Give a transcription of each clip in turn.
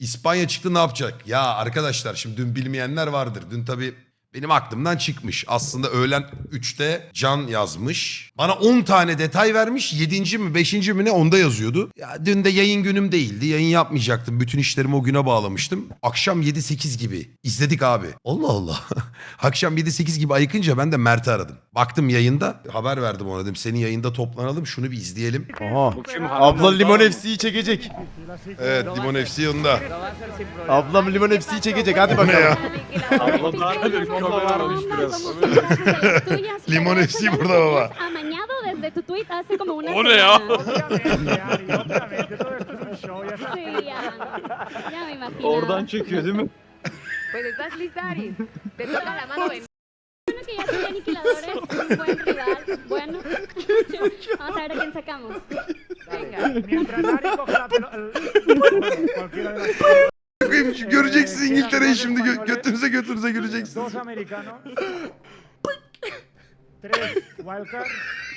İspanya çıktı ne yapacak? Ya arkadaşlar şimdi dün bilmeyenler vardır. Dün tabii benim aklımdan çıkmış. Aslında öğlen 3'te Can yazmış. Bana 10 tane detay vermiş. 7. mi 5. mi ne onda yazıyordu. Ya dün de yayın günüm değildi. Yayın yapmayacaktım. Bütün işlerimi o güne bağlamıştım. Akşam 7-8 gibi izledik abi. Allah Allah. Akşam 7-8 gibi ayıkınca ben de Mert'i aradım. Baktım yayında. Haber verdim ona dedim. Senin yayında toplanalım. Şunu bir izleyelim. Aha. Abla Limon FC'yi çekecek. Evet Limon FC yanında. Ablam Limon FC'yi çekecek hadi bakalım. Abla daha varmış biraz. Limon FC burada baba. Amañado desde tu tweet hace como una. Obviamente, Ari, obviamente, todo esto es un show, ya sabes. Sí, ya. Ya me imagino. Oradan çekiyor değil mi? Pues estás lista, Ari. Te toca la mano de Bueno, que ya soy aniquiladores, un buen rival. Bueno, vamos a ver a quién sacamos. venga. Mientras Ari coge la pelota. Cualquiera de las Bakayım, şu Göreceksiniz İngiltere'yi şimdi gö- götünüze götünüze göreceksiniz. Dos americanos. Tres wildcards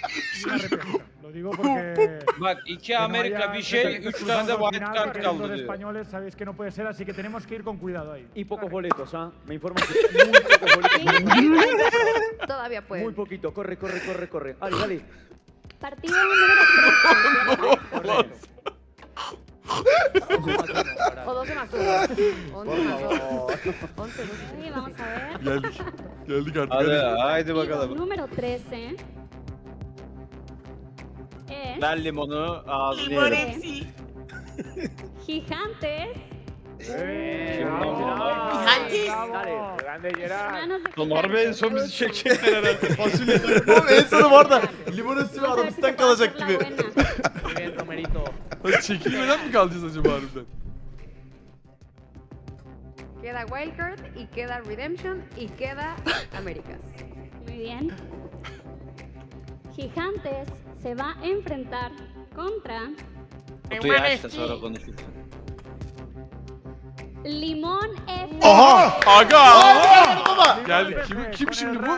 y una repesca. Lo digo porque. Bak iki no Amerika haya bir şey, üç tane de cruzando al wild final, card porque dos kaldı diyor. españoles sabéis que no puede ser, así que tenemos que ir con cuidado ahí. Y pocos boletos, ¿ah? Me informan que muy pocos boletos. Todavía Muy puedes. poquito. Corre, corre, corre, corre. Dale, dale. Partido número 3. Corre. O 12 más 1. 11 más 2. 11, 12. vamos a ver. Geldik. Geldik artık. Hadi hadi. haydi bakalım. número 13 es Ver limonu ağzını yerim. de Gigantes, Gigantes. Dale. hermanos de Bunlar en Gigantes. son bizi çekecekler herhalde. Fasulye. Oğlum en sonu var da Limon FC ve Vamos a ver si te Arabistan puedo kalacak hacer gibi. La buena. Çekilmeden mi kalacağız acaba harbiden? Queda wildcard y queda redemption y queda Américas. Muy bien. Gigantes se va a enfrentar contra Kutuyu aç da sonra konuşuruz. Limón F. Aha! Aga! Geldik. Kim, kim şimdi bu?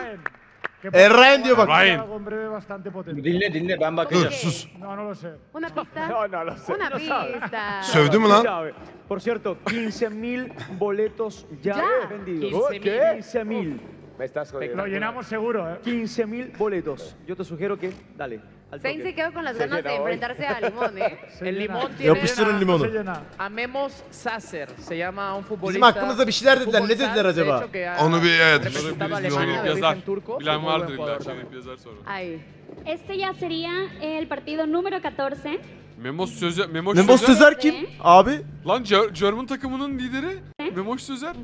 Errain diyor bak. En breve bastante potente. Dinle dinle ben Dur bakacağım. sus. No, no lo sé. Una pista. No, no lo sé. Una no pista. Sövdü mü lan? sabe. Por cierto, 15.000 boletos ya, Ya. vendidos. 15.000. ¿Qué? 15.000. Me estás Lo llenamos seguro, ¿eh? 15.000 boletos. Yo te sugiero que, dale. Toque. se quedó con las ganas de enfrentarse a Limón, ¿eh? El limón tiene Yapıştırın limonu. llena. a Memos Sasser, se llama un futbolista. Bizim hakkımızda bir şeyler dediler. Ne dediler de acaba? Onu bir evet. representado a Alemania onu- de origen turco. Bilen muy buen vardır illa jugador también. yazar sonra. Ahí. Este ya sería el partido número 14. Memos Sözer, Memoş Memos Sözer. Sözer kim? Abi. Lan Ger- German takımının lideri Memoş Sözer.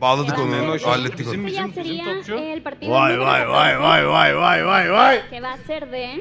Bağladık onu. Hallettik onu. Este ya bizim sería topçu. el partido Vay número vay 14, vay vay vay vay vay vay. que va a ser de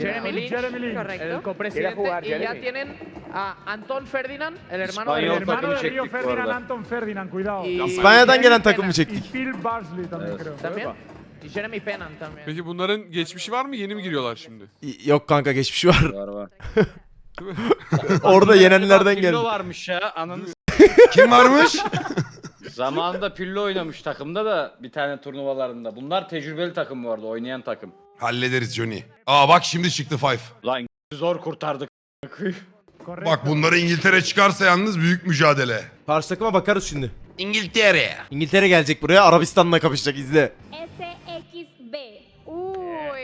Jeremy Lin, Jeremy el Correcto. copresidente. Quiere jugar, y ya Jeremy. tienen a Anton Ferdinand, el hermano de El hermano takımı de Río çektik bu Ferdinand, arada. Anton Ferdinand, cuidado. Y- İspanya'dan gelen takımı. Y çektik. Phil Barsley también creo. También. Y Jeremy Pennant también. Peki bunların geçmişi var mı? Yeni mi giriyorlar şimdi? Y- Yok kanka geçmiş var. Var var. Orada yenenlerden Pillo geldi. varmış ya ananı s- Kim varmış? Zamanında Pillo oynamış takımda da bir tane turnuvalarında. Bunlar tecrübeli takım vardı oynayan takım. Hallederiz Johnny. Aa bak şimdi çıktı Five. Lan zor kurtardık. Bak bunları İngiltere çıkarsa yalnız büyük mücadele. Karşı takıma bakarız şimdi. İngiltere. İngiltere gelecek buraya Arabistan'la kapışacak izle. SXB. Uy.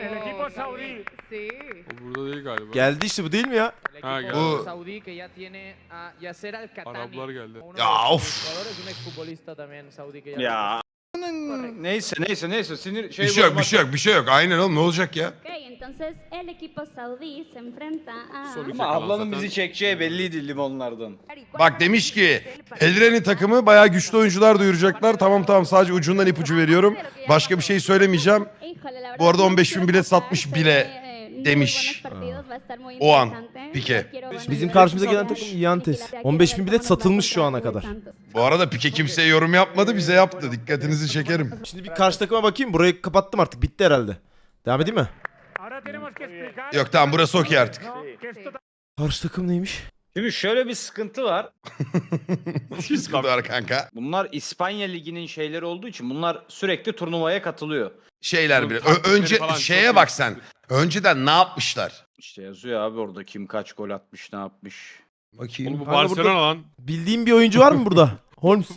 El equipo saudí. Sí. O burada değil galiba. Geldi işte bu değil mi ya? El Ah, equipo Bu- saudí que ya tiene a Yasser Al-Khattani. Araplar geldi. uno Ya, los of. jugadores, un exfutbolista también saudí que ya Ya. Neyse neyse neyse sinir şey Bir şey yok bir bozmak- şey yok bir şey yok. Aynen oğlum ne olacak ya? Ok, entonces el equipo saudí se enfrenta a. Ama ablanın bizi çekeceği belliydi limonlardan. Bak demiş ki Elren'in takımı bayağı güçlü oyuncular duyuracaklar. Tamam tamam sadece ucundan ipucu veriyorum. Başka bir şey söylemeyeceğim. Bu arada no 15 bin bilet satmış bile demiş. O an, quiero Bizim karşımıza gelen takım cómo 15 bin bilet satılmış şu ana kadar. Bu arada Pike kimseye yorum yapmadı bize yaptı. Dikkatinizi çekerim. Şimdi bir karşı takıma bakayım. Burayı kapattım artık. Bitti herhalde. Devam edeyim mi? Yok tamam burası okey artık. Karşı takım neymiş? Şimdi şöyle bir sıkıntı var. Nasıl bir sıkıntı var kanka? Bunlar İspanya Ligi'nin şeyleri olduğu için bunlar sürekli turnuvaya katılıyor. Şeyler Bunun bile. Ö- taktikleri önce falan şeye bak sen. Önceden ne yapmışlar? İşte yazıyor abi orada kim kaç gol atmış ne yapmış. Bakayım. Oğlum bu Kanka Barcelona lan. Bildiğin bir oyuncu var mı burada? Holmes.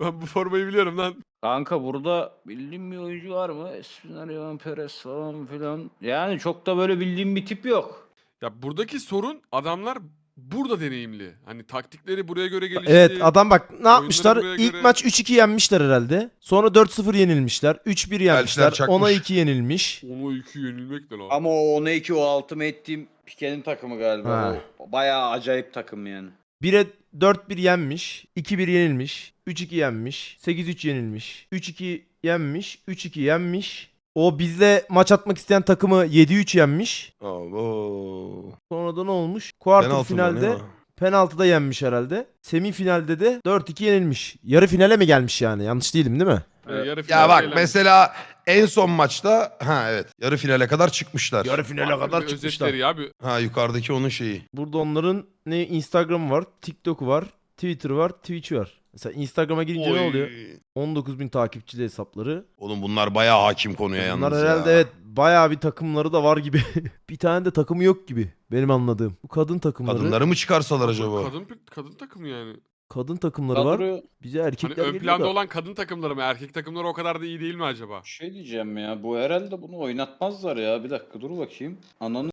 Ben bu formayı biliyorum lan. Kanka burada bildiğim bir oyuncu var mı? Espinarion Perez falan filan. Yani çok da böyle bildiğim bir tip yok. Ya buradaki sorun adamlar burada deneyimli. Hani taktikleri buraya göre gelişti. Evet adam bak ne yapmışlar? buraya İlk göre- maç 3-2 yenmişler herhalde. Sonra 4-0 yenilmişler. 3-1 yenmişler. çakmış. 10'a 2 yenilmiş. Onu iki yenilmek de lan. Ama o 10'a 2 o Ultimate Team Pike'nin takımı galiba. Ha. O bayağı acayip takım yani. 1'e 4-1 yenmiş. 2-1 yenilmiş. 3-2 yenmiş. 8-3 yenilmiş. 3-2 yenmiş. 3-2 yenmiş. O bizle maç atmak isteyen takımı 7-3 yenmiş. Oo. Sonra da ne olmuş? Quarter Penaltı mı finalde oynuyor? penaltıda yenmiş herhalde. Semifinalde de 4-2 yenilmiş. Yarı finale mi gelmiş yani? Yanlış değilim değil mi? Ee, yarı Ya bak eğlen- mesela en son maçta ha evet yarı finale kadar çıkmışlar. Yarı finale Bak, kadar çıkmışlar. Özetleri abi. Ha yukarıdaki onun şeyi. Burada onların ne Instagram var, TikTok var, Twitter var, Twitch var. Mesela Instagram'a girince ne Oy. oluyor? 19.000 takipçili hesapları. Oğlum bunlar bayağı hakim konuya yalnız Bunlar ya. herhalde evet bayağı bir takımları da var gibi. bir tane de takımı yok gibi benim anladığım. Bu kadın takımları. Kadınları mı çıkarsalar acaba? Kadın kadın takımı yani. Kadın takımları var. Kadro Bize Hani erkekler ön geliyor planda da. olan kadın takımları mı? Erkek takımları o kadar da iyi değil mi acaba? şey diyeceğim ya. Bu herhalde bunu oynatmazlar ya. Bir dakika dur bakayım. Ananı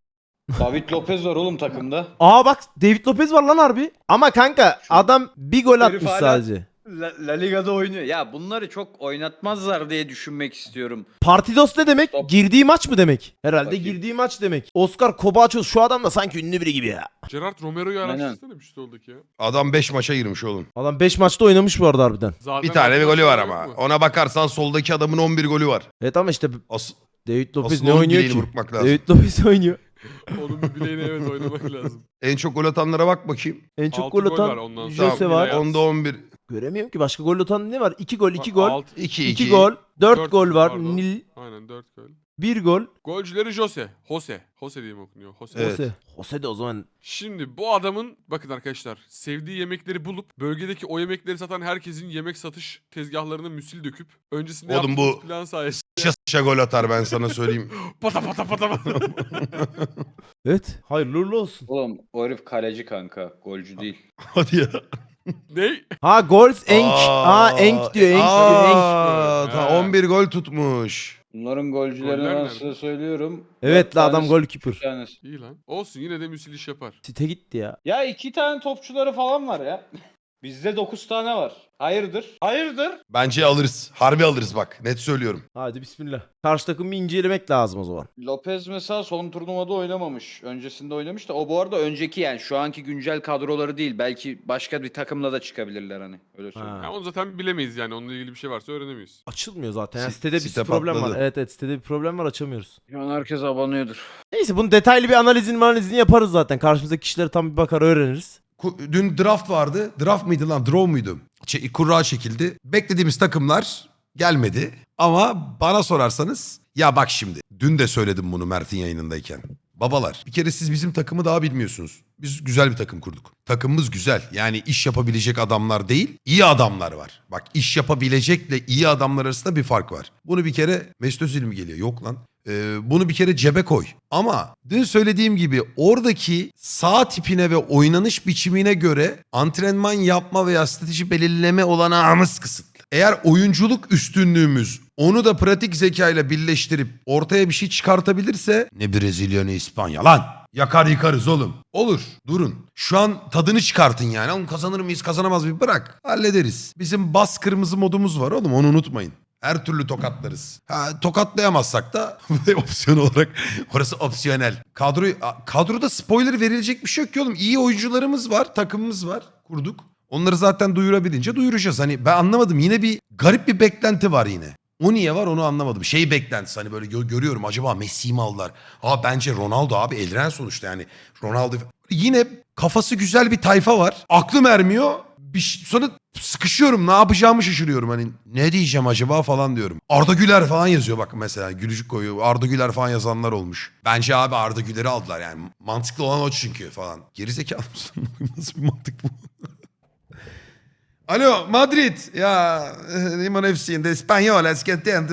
David Lopez var oğlum takımda. Aa bak David Lopez var lan harbi. Ama kanka Şu adam bir gol atmış hala- sadece. La, La Liga'da oynuyor. Ya bunları çok oynatmazlar diye düşünmek istiyorum. Partidos ne demek? Stop. Girdiği maç mı demek? Herhalde Bakayım. girdiği maç demek. Oscar Kobachos şu adam da sanki ünlü biri gibi ya. Gerard Romero'yu Aynen. araştırsana bir olduk ya. Adam 5 maça girmiş oğlum. Adam 5 maçta oynamış bu arada harbiden. Zaten Bir tane bir golü var ama. Ona bakarsan soldaki adamın 11 golü var. Evet ama işte As David Lopez asıl ne onun oynuyor bileğini ki? vurmak lazım. David Lopez oynuyor. Onun bir bileğine evet oynamak lazım. En çok gol atanlara bak bakayım. En çok Altı gol gol atan ondan sonra. Jose Tamam, var. Vilaya- Onda 11. Göremiyorum ki başka gol atan ne var? 2 gol, 2 gol. Alt- 2 2 2. gol, 4 Dört gol gol, var. pardon. Nil Aynen 4 gol. 1 gol. Golcüleri Jose. Jose. Jose diye mi okunuyor? Jose. Evet. Jose. Jose de o zaman Şimdi bu adamın bakın arkadaşlar sevdiği yemekleri bulup bölgedeki o yemekleri satan herkesin yemek satış tezgahlarına müsil döküp öncesinde Oğlum bu- yaptığımız plan sayesinde sıça gol atar ben sana söyleyeyim. pata pata pata pata. Evet. Hayırlı uğurlu olsun. Oğlum o herif kaleci kanka. Golcü değil. Hadi ya. ne? Ha goals enk. Aa enk diyor enk diyor enk. Aa, ta He. 11 gol tutmuş. Bunların golcülerini Goller ben nerede? size söylüyorum. Evet Dört la adam tanesi- golkeeper. üç tanesi. İyi lan. Olsun yine de müsil iş yapar. Site gitti ya. Ya iki tane topçuları falan var ya. Bizde 9 tane var. Hayırdır? Hayırdır? Bence alırız. Harbi alırız bak. Net söylüyorum. Hadi bismillah. Karşı takımı incelemek lazım o zaman. Lopez mesela son turnuvada oynamamış. Öncesinde oynamış da o bu arada önceki yani şu anki güncel kadroları değil. Belki başka bir takımla da çıkabilirler hani. Öyle söyleyeyim. Ha. Ya onu zaten bilemeyiz yani onunla ilgili bir şey varsa öğrenemeyiz. Açılmıyor zaten. Yani Sit- sitede bir site problem patladı. var. Evet evet sitede bir problem var açamıyoruz. Şu an herkes abanıyordur. Neyse bunun detaylı bir analizini analizini yaparız zaten. Karşımızdaki kişileri tam bir bakar öğreniriz. Dün draft vardı. Draft mıydı lan? Draw muydu? Şey, kurra çekildi. Beklediğimiz takımlar gelmedi. Ama bana sorarsanız ya bak şimdi. Dün de söyledim bunu Mert'in yayınındayken. Babalar bir kere siz bizim takımı daha bilmiyorsunuz. Biz güzel bir takım kurduk. Takımımız güzel. Yani iş yapabilecek adamlar değil, iyi adamlar var. Bak iş yapabilecekle iyi adamlar arasında bir fark var. Bunu bir kere Mesut Özil mi geliyor? Yok lan. Ee, bunu bir kere cebe koy. Ama dün söylediğim gibi oradaki sağ tipine ve oynanış biçimine göre antrenman yapma veya strateji belirleme olanağımız kısıtlı. Eğer oyunculuk üstünlüğümüz onu da pratik zekayla birleştirip ortaya bir şey çıkartabilirse ne Brezilya ne İspanya lan. Yakar yıkarız oğlum. Olur durun. Şu an tadını çıkartın yani. Oğlum kazanır mıyız kazanamaz mıyız bırak. Hallederiz. Bizim bas kırmızı modumuz var oğlum onu unutmayın. Her türlü tokatlarız. Ha, tokatlayamazsak da opsiyon olarak orası opsiyonel. Kadro, kadroda spoiler verilecek bir şey yok ki oğlum. İyi oyuncularımız var, takımımız var. Kurduk. Onları zaten duyurabilince duyuracağız. Hani ben anlamadım. Yine bir garip bir beklenti var yine. O niye var onu anlamadım. Şey beklentisi hani böyle gö- görüyorum acaba Messi'yi mi aldılar? Aa bence Ronaldo abi eldiren sonuçta yani. Ronaldo yine kafası güzel bir tayfa var. Aklım ermiyor. Bir ş- sonra sıkışıyorum ne yapacağımı şaşırıyorum hani ne diyeceğim acaba falan diyorum. Arda Güler falan yazıyor bak mesela gülücük koyuyor. Arda Güler falan yazanlar olmuş. Bence abi Arda Güler'i aldılar yani mantıklı olan o çünkü falan. Gerizekalı mısın? Nasıl bir mantık bu? Alo Madrid ya Limon FC'inde İspanyol esketten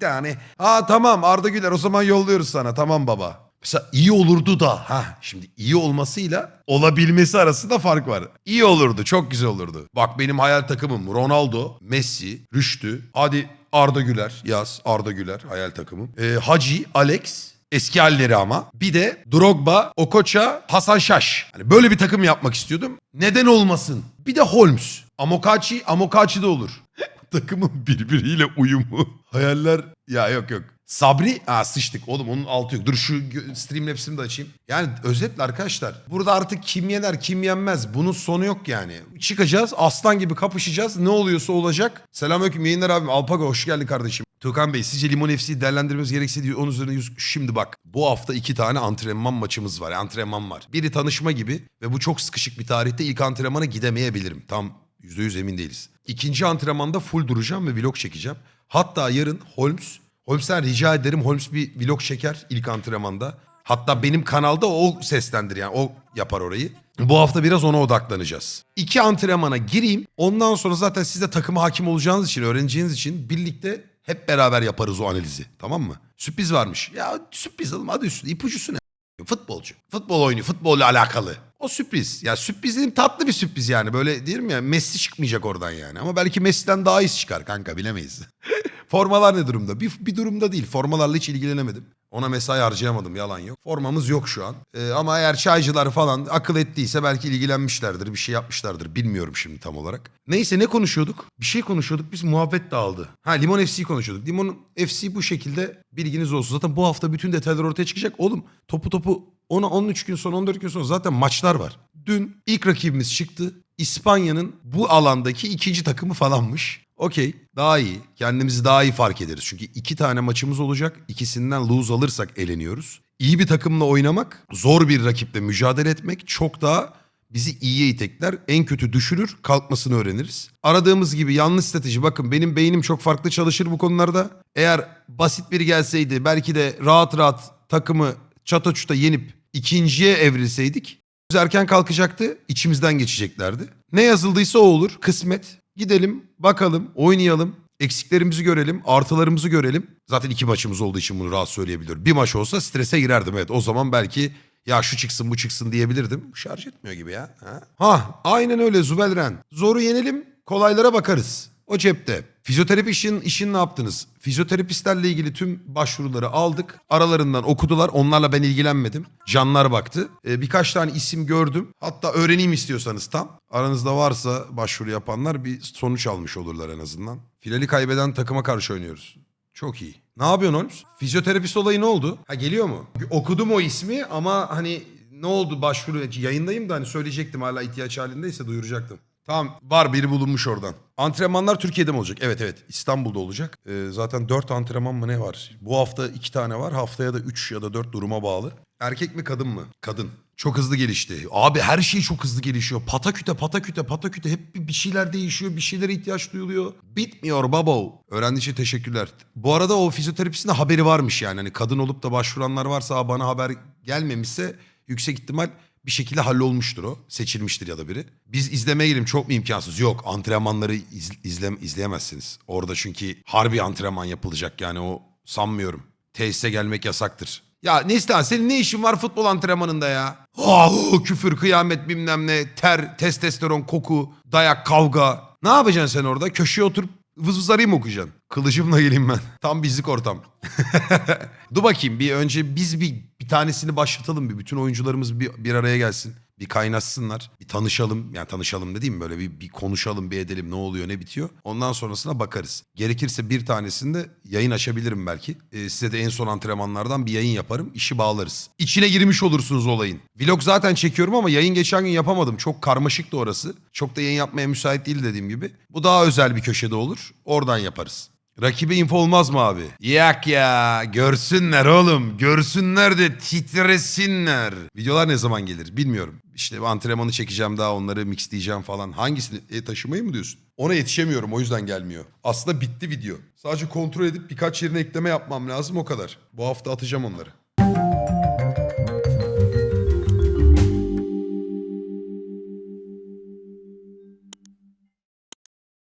tane. Aa tamam Arda Güler o zaman yolluyoruz sana tamam baba. Mesela iyi olurdu da. Ha şimdi iyi olmasıyla olabilmesi arasında fark var. İyi olurdu. Çok güzel olurdu. Bak benim hayal takımım Ronaldo, Messi, Rüştü. Hadi Arda Güler yaz. Arda Güler hayal takımım. Ee, Hacı, Alex. Eski halleri ama. Bir de Drogba, Okocha, Hasan Şaş. Hani böyle bir takım yapmak istiyordum. Neden olmasın? Bir de Holmes. Amokachi, Amokachi de olur. Takımın birbiriyle uyumu. Hayaller ya yok yok. Sabri, aa sıçtık oğlum onun altı yok. Dur şu Streamlabs'imi de açayım. Yani özetle arkadaşlar burada artık kim yener kim yenmez bunun sonu yok yani. Çıkacağız aslan gibi kapışacağız ne oluyorsa olacak. Selamünaleyküm yayınlar abim. Alpaga hoş geldin kardeşim. Tukan Bey sizce Limon FC'yi değerlendirmemiz gerekse diyor. Onun üzerine yüz... Şimdi bak bu hafta iki tane antrenman maçımız var. Antrenman var. Biri tanışma gibi ve bu çok sıkışık bir tarihte ilk antrenmana gidemeyebilirim. Tam %100 emin değiliz. İkinci antrenmanda full duracağım ve vlog çekeceğim. Hatta yarın Holmes, Holmes'ten rica ederim Holmes bir vlog çeker ilk antrenmanda. Hatta benim kanalda o seslendir yani o yapar orayı. Bu hafta biraz ona odaklanacağız. İki antrenmana gireyim. Ondan sonra zaten siz de takıma hakim olacağınız için, öğreneceğiniz için birlikte hep beraber yaparız o analizi. Tamam mı? Sürpriz varmış. Ya sürpriz oğlum adı üstünde. İpucusu ne? Futbolcu. Futbol oynuyor. Futbolla alakalı. O sürpriz. Ya sürpriz dedim tatlı bir sürpriz yani. Böyle diyorum ya Messi çıkmayacak oradan yani. Ama belki Messi'den daha iyisi çıkar kanka bilemeyiz. Formalar ne durumda? Bir, bir durumda değil. Formalarla hiç ilgilenemedim. Ona mesai harcayamadım yalan yok. Formamız yok şu an. Ee, ama eğer çaycılar falan akıl ettiyse belki ilgilenmişlerdir. Bir şey yapmışlardır. Bilmiyorum şimdi tam olarak. Neyse ne konuşuyorduk? Bir şey konuşuyorduk. Biz muhabbet dağıldı. Ha Limon FC'yi konuşuyorduk. Limon FC bu şekilde bilginiz olsun. Zaten bu hafta bütün detaylar ortaya çıkacak. Oğlum topu topu ona 13 gün sonra 14 gün sonra zaten maçlar var. Dün ilk rakibimiz çıktı. İspanya'nın bu alandaki ikinci takımı falanmış. Okey daha iyi. Kendimizi daha iyi fark ederiz. Çünkü iki tane maçımız olacak. İkisinden lose alırsak eleniyoruz. İyi bir takımla oynamak, zor bir rakiple mücadele etmek çok daha bizi iyiye itekler. En kötü düşürür, kalkmasını öğreniriz. Aradığımız gibi yanlış strateji. Bakın benim beynim çok farklı çalışır bu konularda. Eğer basit biri gelseydi belki de rahat rahat takımı çata çuta yenip ikinciye evrilseydik biz erken kalkacaktı, içimizden geçeceklerdi. Ne yazıldıysa o olur, kısmet. Gidelim, bakalım, oynayalım, eksiklerimizi görelim, artılarımızı görelim. Zaten iki maçımız olduğu için bunu rahat söyleyebiliyorum. Bir maç olsa strese girerdim evet. O zaman belki ya şu çıksın bu çıksın diyebilirdim. Şarj etmiyor gibi ya. Ha, ha aynen öyle Zubelren. Zoru yenelim, kolaylara bakarız. O cepte. Fizyoterapi işin, işin ne yaptınız? Fizyoterapistlerle ilgili tüm başvuruları aldık. Aralarından okudular. Onlarla ben ilgilenmedim. Canlar baktı. Ee, birkaç tane isim gördüm. Hatta öğreneyim istiyorsanız tam. Aranızda varsa başvuru yapanlar bir sonuç almış olurlar en azından. Finali kaybeden takıma karşı oynuyoruz. Çok iyi. Ne yapıyorsun Holmes? Fizyoterapist olayı ne oldu? Ha geliyor mu? Okudum o ismi ama hani ne oldu başvuru? Yayındayım da hani söyleyecektim hala ihtiyaç halindeyse duyuracaktım. Tamam var biri bulunmuş oradan. Antrenmanlar Türkiye'de mi olacak? Evet evet İstanbul'da olacak. Ee, zaten 4 antrenman mı ne var? Bu hafta 2 tane var. Haftaya da 3 ya da 4 duruma bağlı. Erkek mi kadın mı? Kadın. Çok hızlı gelişti. Abi her şey çok hızlı gelişiyor. Pataküte pataküte pataküte hep bir şeyler değişiyor. Bir şeylere ihtiyaç duyuluyor. Bitmiyor babo. Öğrendiği için teşekkürler. Bu arada o fizyoterapistin haberi varmış yani. Hani kadın olup da başvuranlar varsa bana haber gelmemişse yüksek ihtimal bir şekilde hallolmuştur o. Seçilmiştir ya da biri. Biz izlemeye girelim çok mu imkansız? Yok antrenmanları iz, izle, izleyemezsiniz. Orada çünkü harbi antrenman yapılacak yani o sanmıyorum. Tesise gelmek yasaktır. Ya Neslihan senin ne işin var futbol antrenmanında ya? Ah, küfür, kıyamet bilmem ne, ter, testosteron, koku, dayak, kavga. Ne yapacaksın sen orada? Köşeye oturup vız vız arayayım mı okuyacaksın? Kılıcımla geleyim ben. Tam bizlik ortam. Dur bakayım bir önce biz bir, bir tanesini başlatalım bir. Bütün oyuncularımız bir, bir araya gelsin. Bir kaynaşsınlar. Bir tanışalım. Yani tanışalım dediğim böyle bir, bir konuşalım bir edelim ne oluyor ne bitiyor. Ondan sonrasına bakarız. Gerekirse bir tanesinde yayın açabilirim belki. Ee, size de en son antrenmanlardan bir yayın yaparım. işi bağlarız. İçine girmiş olursunuz olayın. Vlog zaten çekiyorum ama yayın geçen gün yapamadım. Çok karmaşıktı orası. Çok da yayın yapmaya müsait değil dediğim gibi. Bu daha özel bir köşede olur. Oradan yaparız. Rakibe info olmaz mı abi? Yak ya. Görsünler oğlum. Görsünler de titresinler. Videolar ne zaman gelir bilmiyorum. İşte antrenmanı çekeceğim daha onları mixleyeceğim falan. Hangisini? E taşımayı mı diyorsun? Ona yetişemiyorum o yüzden gelmiyor. Aslında bitti video. Sadece kontrol edip birkaç yerine ekleme yapmam lazım o kadar. Bu hafta atacağım onları.